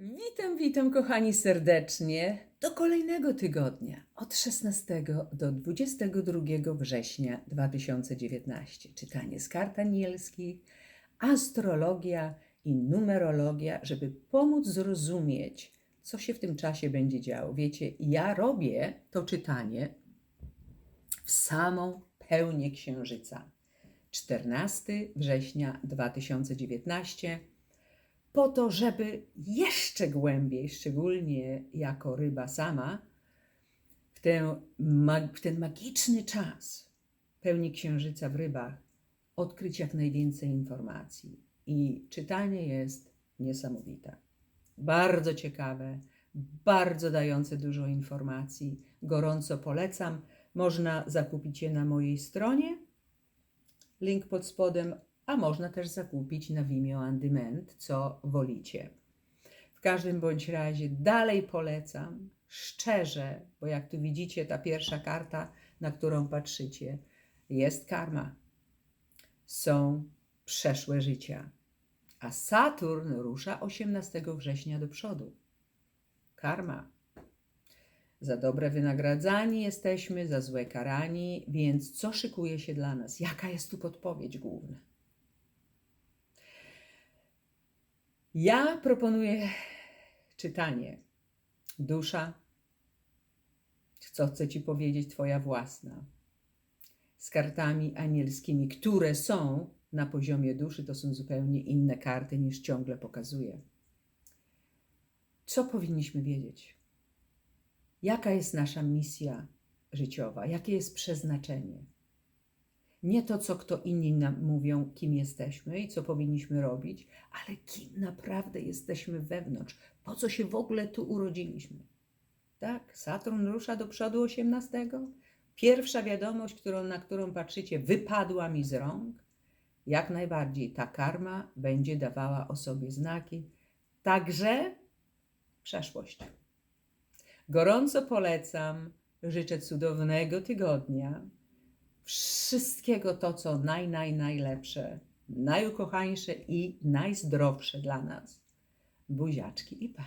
Witam, witam kochani serdecznie do kolejnego tygodnia od 16 do 22 września 2019. Czytanie z kart anielskich, astrologia i numerologia, żeby pomóc zrozumieć, co się w tym czasie będzie działo. Wiecie, ja robię to czytanie w samą pełnię księżyca. 14 września 2019 po to, żeby jeszcze głębiej, szczególnie jako ryba sama, w ten, w ten magiczny czas pełni księżyca w rybach, odkryć jak najwięcej informacji. I czytanie jest niesamowite. Bardzo ciekawe, bardzo dające dużo informacji. Gorąco polecam. Można zakupić je na mojej stronie. Link pod spodem, a można też zakupić na Vimeo On Demand, co wolicie. W każdym bądź razie dalej polecam, szczerze, bo jak tu widzicie, ta pierwsza karta, na którą patrzycie, jest karma. Są przeszłe życia. A Saturn rusza 18 września do przodu. Karma. Za dobre wynagradzani jesteśmy, za złe karani, więc co szykuje się dla nas? Jaka jest tu podpowiedź główna? Ja proponuję czytanie. Dusza, co chce Ci powiedzieć Twoja własna. Z kartami anielskimi, które są na poziomie duszy, to są zupełnie inne karty niż ciągle pokazuję. Co powinniśmy wiedzieć? Jaka jest nasza misja życiowa? Jakie jest przeznaczenie? Nie to, co kto inni nam mówią, kim jesteśmy i co powinniśmy robić, ale kim naprawdę jesteśmy wewnątrz. Po co się w ogóle tu urodziliśmy? Tak, Saturn rusza do przodu 18. Pierwsza wiadomość, którą, na którą patrzycie, wypadła mi z rąk. Jak najbardziej ta karma będzie dawała o sobie znaki, także przeszłość. Gorąco polecam, życzę cudownego tygodnia wszystkiego to, co naj, naj, najlepsze, najukochańsze i najzdrowsze dla nas. Buziaczki i pa.